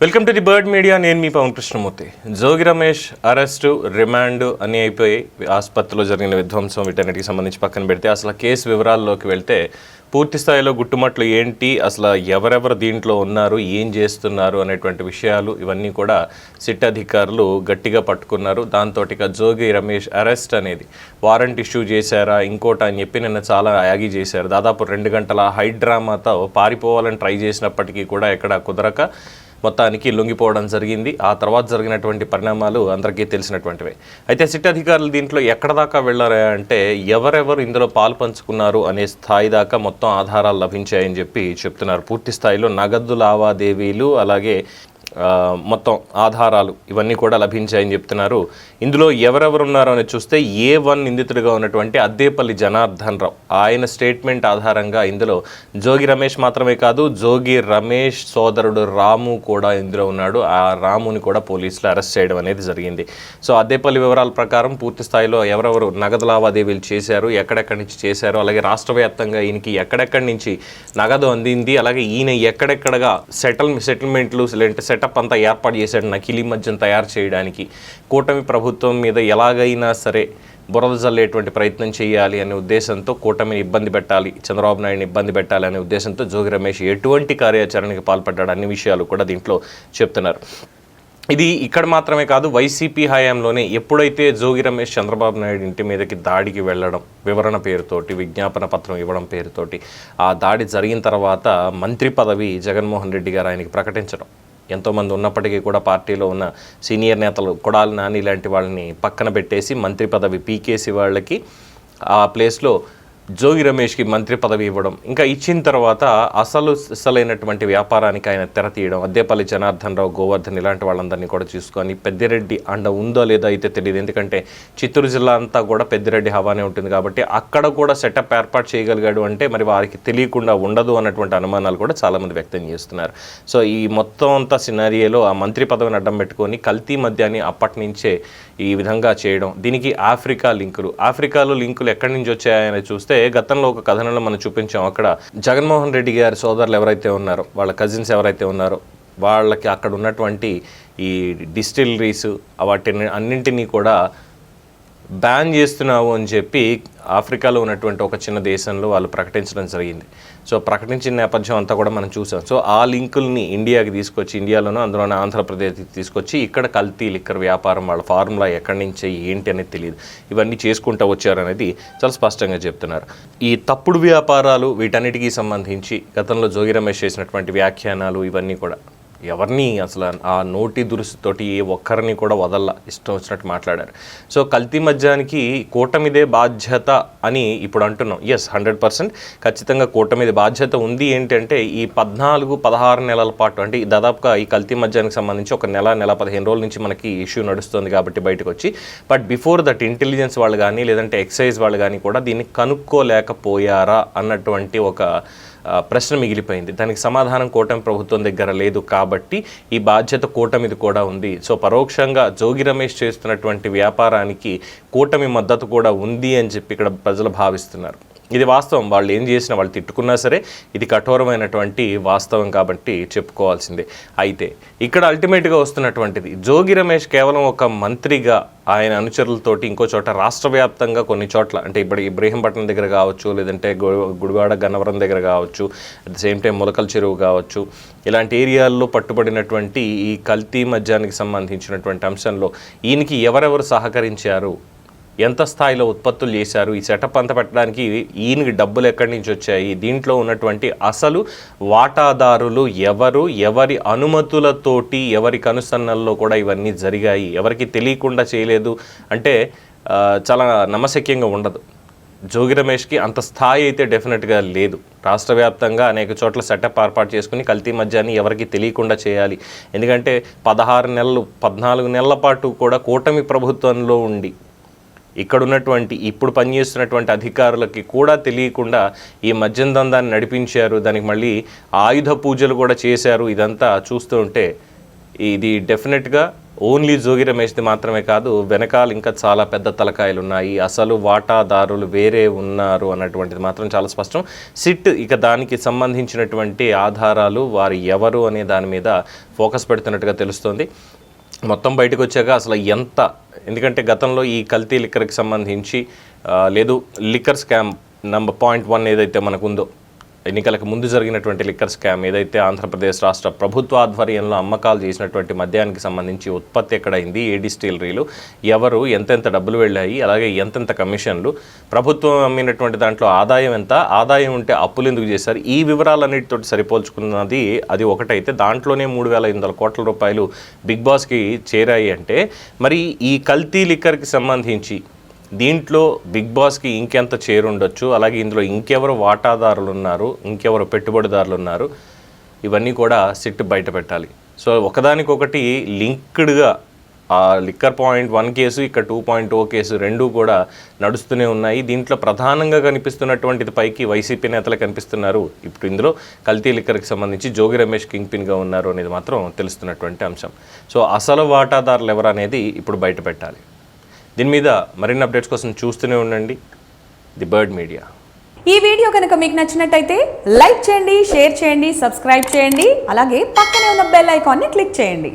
Welcome to the bird media. నేను మీ Pawan Krishnamurthy. Jogi Ramesh arrest remand అని అయిపోయి ఆసుపత్రిలో జరిగిన విధ్వంసం వీటన్నిటికి సంబంధించి పక్కన పెడితే అసలు కేసు వివరాల్లోకి వెళ్తే పూర్తి స్థాయిలో గుట్టుమట్లు ఏంటి అసలు ఎవరెవరు దీంట్లో ఉన్నారు ఏం చేస్తున్నారు అనేటువంటి విషయాలు ఇవన్నీ కూడా సిట్ అధికారులు గట్టిగా పట్టుకున్నారు. దాంతో జోగి రమేష్ అరెస్ట్ అనేది వారెంట్ ఇష్యూ చేశారా ఇంకోట అని చెప్పి నిన్న చాలా యాగి చేశారు. దాదాపు రెండు గంటల హైడ్రామాతో పారిపోవాలని ట్రై చేసినప్పటికీ కూడా ఎక్కడ కుదరక మొత్తానికి లొంగిపోవడం జరిగింది. ఆ తర్వాత జరిగినటువంటి పరిణామాలు అందరికీ తెలిసినటువంటివే. అయితే సిట్ అధికారులు దీంట్లో ఎక్కడ దాకా వెళ్ళారా అంటే ఎవరెవరు ఇందులో పాలు పంచుకున్నారు అనే స్థాయి దాకా మొత్తం ఆధారాలు లభించాయని చెప్పి చెప్తున్నారు. పూర్తి స్థాయిలో నగదు లావాదేవీలు అలాగే మొత్తం ఆధారాలు ఇవన్నీ కూడా లభించాయని చెప్తున్నారు. ఇందులో ఎవరెవరు ఉన్నారో అని చూస్తే ఏ వన్ నిందితుడిగా ఉన్నటువంటి అద్దేపల్లి జనార్దన్ రావు. ఆయన స్టేట్మెంట్ ఆధారంగా ఇందులో జోగి రమేష్ మాత్రమే కాదు జోగి రమేష్ సోదరుడు రాము కూడా ఇందులో ఉన్నాడు. ఆ రాముని కూడా పోలీసులు అరెస్ట్ చేయడం అనేది జరిగింది. సో అద్దేపల్లి వివరాల ప్రకారం పూర్తి స్థాయిలో ఎవరెవరు నగదు లావాదేవీలు చేశారు ఎక్కడెక్కడి నుంచి చేశారు అలాగే రాష్ట్ర వ్యాప్తంగా ఈయనకి ఎక్కడెక్కడి నుంచి నగదు అందింది అలాగే ఈయన ఎక్కడెక్కడగా సెటిల్ సెటిల్మెంట్లు లేదంటే సెటప్ అంతా ఏర్పాటు చేశాడు నకిలీ మద్యం తయారు చేయడానికి. కూటమి ప్రభుత్వం మీద ఎలాగైనా సరే బురద జల్లేటువంటి ప్రయత్నం చేయాలి అనే ఉద్దేశంతో కూటమిని ఇబ్బంది పెట్టాలి చంద్రబాబు నాయుడిని ఇబ్బంది పెట్టాలి అనే ఉద్దేశంతో జోగి రమేష్ ఎటువంటి కార్యాచరణకి పాల్పడ్డాడు అన్ని విషయాలు కూడా దీంట్లో చెప్తున్నారు. ఇది ఇక్కడ మాత్రమే కాదు వైసీపీ హయాంలోనే ఎప్పుడైతే జోగి రమేష్ చంద్రబాబు నాయుడు ఇంటి మీదకి దాడికి వెళ్ళడం వివరణ పేరుతోటి విజ్ఞాపన పత్రం ఇవ్వడం పేరుతోటి ఆ దాడి జరిగిన తర్వాత మంత్రి పదవి జగన్మోహన్ రెడ్డి గారు ఆయనకి ప్రకటించడం. ఎంతోమంది ఉన్నప్పటికీ కూడా పార్టీలో ఉన్న సీనియర్ నేతలు కొడాలి నాని లాంటి వాళ్ళని పక్కన పెట్టేసి మంత్రి పదవి పీకేసి వాళ్ళకి ఆ ప్లేస్లో జోగి రమేష్కి మంత్రి పదవి ఇవ్వడం ఇంకా ఇచ్చిన తర్వాత అసలు అసలైనటువంటి వ్యాపారానికి ఆయన తెర తీయడం అద్దేపల్లి జనార్దన్ రావు గోవర్ధన్ ఇలాంటి వాళ్ళందరినీ కూడా చూసుకొని పెద్దిరెడ్డి అండ ఉందో లేదో అయితే తెలియదు ఎందుకంటే చిత్తూరు జిల్లా అంతా కూడా పెద్దిరెడ్డి హవానే ఉంటుంది కాబట్టి అక్కడ కూడా సెటప్ ఏర్పాటు చేయగలిగాడు అంటే మరి వారికి తెలియకుండా ఉండదు అన్నటువంటి అనుమానాలు కూడా చాలామంది వ్యక్తం చేస్తున్నారు. సో ఈ మొత్తం అంతా సినారియోలో ఆ మంత్రి పదవిని అడ్డం పెట్టుకొని కల్తీ మద్యాన్ని అప్పటి నుంచే ఈ విధంగా చేయడం దీనికి ఆఫ్రికా లింకులు. ఆఫ్రికాలో లింకులు ఎక్కడి నుంచి వచ్చాయని చూస్తే గతంలో ఒక కథనంలో మనం చూపించాం. అక్కడ జగన్మోహన్ రెడ్డి గారి సోదరులు ఎవరైతే ఉన్నారో వాళ్ళ కజిన్స్ ఎవరైతే ఉన్నారో వాళ్ళకి అక్కడ ఉన్నటువంటి ఈ డిస్టిలరీస్ వాటిని అన్నింటినీ కూడా బ్యాన్ చేస్తున్నావు అని చెప్పి ఆఫ్రికాలో ఉన్నటువంటి ఒక చిన్న దేశంలో వాళ్ళు ప్రకటించడం జరిగింది. సో ప్రకటించిన నేపథ్యం అంతా కూడా మనం చూసాం. సో ఆ లింకుల్ని ఇండియాకి తీసుకొచ్చి ఇండియాలోనూ అందులోనే ఆంధ్రప్రదేశ్కి తీసుకొచ్చి ఇక్కడ కల్తీ లిక్కర్ వ్యాపారం వాళ్ళ ఫార్ములా ఎక్కడి నుంచి ఏంటి అనేది తెలియదు. ఇవన్నీ చేసుకుంటూ వచ్చారనేది చాలా స్పష్టంగా చెప్తున్నారు. ఈ తప్పుడు వ్యాపారాలు వీటన్నిటికీ సంబంధించి గతంలో జోగి రమేష్ చేసినటువంటి వ్యాఖ్యానాలు ఇవన్నీ కూడా ఎవరిని అసలు ఆ నోటి దురుసుతోటి ఏ ఒక్కరిని కూడా వదల్ల. ఇష్టం వచ్చినట్టు మాట్లాడారు. సో కల్తీ మధ్యానికి కూటమిదే బాధ్యత అని ఇప్పుడు అంటున్నాం. ఎస్ హండ్రెడ్ పర్సెంట్ ఖచ్చితంగా కూటమిది బాధ్యత ఉంది. ఏంటంటే ఈ పద్నాలుగు పదహారు నెలల పాటు అంటే ఈ దాదాపుగా ఈ కల్తీ మధ్యానికి సంబంధించి ఒక నెల నెల పదిహేను రోజుల నుంచి మనకి ఇష్యూ నడుస్తుంది కాబట్టి బయటకు వచ్చి బట్ బిఫోర్ దట్ ఇంటెలిజెన్స్ వాళ్ళు కానీ లేదంటే ఎక్సైజ్ వాళ్ళు కానీ కూడా దీన్ని కనుక్కోలేకపోయారా అన్నటువంటి ఒక ప్రశ్న మిగిలిపోయింది. దానికి సమాధానం కూటమి ప్రభుత్వం దగ్గర లేదు కాబట్టి ఈ బాధ్యత కూటమిది కూడా ఉంది. సో పరోక్షంగా జోగి రమేష్ చేస్తున్నటువంటి వ్యాపారానికి కూటమి మద్దతు కూడా ఉంది అని చెప్పి ఇక్కడ ప్రజలు భావిస్తున్నారు. ఇది వాస్తవం. వాళ్ళు ఏం చేసినా వాళ్ళు తిట్టుకున్నా సరే ఇది కఠోరమైనటువంటి వాస్తవం కాబట్టి చెప్పుకోవాల్సిందే. అయితే ఇక్కడ అల్టిమేట్గా వస్తున్నటువంటిది. జోగి రమేష్ కేవలం ఒక మంత్రిగా ఆయన అనుచరులతోటి ఇంకో చోట రాష్ట్ర వ్యాప్తంగా కొన్ని చోట్ల అంటే ఇప్పుడు ఇబ్రహీంపట్నం దగ్గర కావచ్చు లేదంటే గుడివాడ గన్నవరం దగ్గర కావచ్చు అట్ ద సేమ్ టైం మొలకల చెరువు కావచ్చు ఇలాంటి ఏరియాల్లో పట్టుబడినటువంటి ఈ కల్తీ మద్యానికి సంబంధించినటువంటి అంశంలో ఈయనకి ఎవరెవరు సహకరించారు? ఎంత స్థాయిలో ఉత్పత్తులు చేశారు ఈ సెటప్ అంతా పెట్టడానికి ఈయనకి డబ్బులు ఎక్కడి నుంచి వచ్చాయి దీంట్లో ఉన్నటువంటి అసలు వాటాదారులు ఎవరు ఎవరి అనుమతులతోటి ఎవరి కనుసన్నల్లో కూడా ఇవన్నీ జరిగాయి ఎవరికి తెలియకుండా చేయలేదు. అంటే చాలా నమ్మశక్యంగా ఉండదు. జోగి రమేష్కి అంత స్థాయి అయితే డెఫినెట్గా లేదు. రాష్ట్ర వ్యాప్తంగా అనేక చోట్ల సెటప్ ఏర్పాటు చేసుకుని కల్తీ మద్యాన్ని ఎవరికి తెలియకుండా చేయాలి. ఎందుకంటే పదహారు నెలలు పద్నాలుగు నెలల పాటు కూడా కూటమి ప్రభుత్వంలో ఉండి ఇక్కడ ఉన్నటువంటి ఇప్పుడు పనిచేస్తున్నటువంటి అధికారులకి కూడా తెలియకుండా ఈ మద్యం దందాన్ని నడిపించారు. దానికి మళ్ళీ ఆయుధ పూజలు కూడా చేశారు. ఇదంతా చూస్తూ ఉంటే ఇది డెఫినెట్గా ఓన్లీ జోగి రమేష్ది మాత్రమే కాదు వెనకాల ఇంకా చాలా పెద్ద తలకాయలు ఉన్నాయి అసలు వాటాదారులు వేరే ఉన్నారు అన్నటువంటిది మాత్రం చాలా స్పష్టం. సిట్ ఇక దానికి సంబంధించినటువంటి ఆధారాలు వారు ఎవరు అనే దాని మీద ఫోకస్ పెడుతున్నట్టుగా తెలుస్తోంది. మొత్తం బయటకు వచ్చాక అసలు ఎంత ఎందుకంటే గతంలో ఈ కల్తీ లిక్కర్కి సంబంధించి లేదు liquor scam number point one ఏదైతే మనకు ఉందో ఎన్నికలకు ముందు జరిగినటువంటి లిక్కర్ స్కామ్ ఏదైతే ఆంధ్రప్రదేశ్ రాష్ట్ర ప్రభుత్వ ఆధ్వర్యంలో అమ్మకాలు చేసినటువంటి మద్యానికి సంబంధించి ఉత్పత్తి ఎక్కడైంది ఏ డిస్టిలరీలు ఎవరు ఎంతెంత డబ్బులు వెళ్ళాయి అలాగే ఎంతెంత కమిషన్లు ప్రభుత్వం అమ్మినటువంటి దాంట్లో ఆదాయం ఎంత ఆదాయం ఉంటే అప్పులు ఎందుకు చేశారు ఈ వివరాలన్నిటితో సరిపోల్చుకున్నది అది ఒకటైతే దాంట్లోనే మూడు వేల ఎనిమిది వందల కోట్ల రూపాయలు బిగ్ బాస్కి చేరాయి అంటే మరి ఈ కల్తీ లిక్కర్కి సంబంధించి దీంట్లో బిగ్ బాస్కి ఇంకెంత చేరుండొచ్చు? అలాగే ఇందులో ఇంకెవరు వాటాదారులు ఉన్నారు ఇంకెవరు పెట్టుబడిదారులు ఉన్నారు ఇవన్నీ కూడా సిట్ బయట పెట్టాలి. సో ఒకదానికొకటి లింక్డ్గా ఆ లిక్కర్ పాయింట్ వన్ కేసు ఇక్కడ టూ పాయింట్ ఓ కేసు రెండు కూడా నడుస్తూనే ఉన్నాయి. దీంట్లో ప్రధానంగా కనిపిస్తున్నటువంటిది పైకి వైసీపీ నేతలు కనిపిస్తున్నారు. ఇప్పుడు ఇందులో కల్తీ లిక్కర్కి సంబంధించి జోగి రమేష్ కింగ్ పిన్గా ఉన్నారు అనేది మాత్రం తెలుస్తున్నటువంటి అంశం. సో అసలు వాటాదారులు ఎవరు అనేది ఇప్పుడు బయట పెట్టాలి. దీని మీద మరిన్ని అప్డేట్స్ కోసం చూస్తూనే ఉండండి. The bird media. ఈ వీడియో కనుక మీకు నచ్చినట్టయితే లైక్ చేయండి షేర్ చేయండి సబ్స్క్రైబ్ చేయండి అలాగే పక్కనే ఉన్న బెల్ ఐకాన్ని క్లిక్ చేయండి.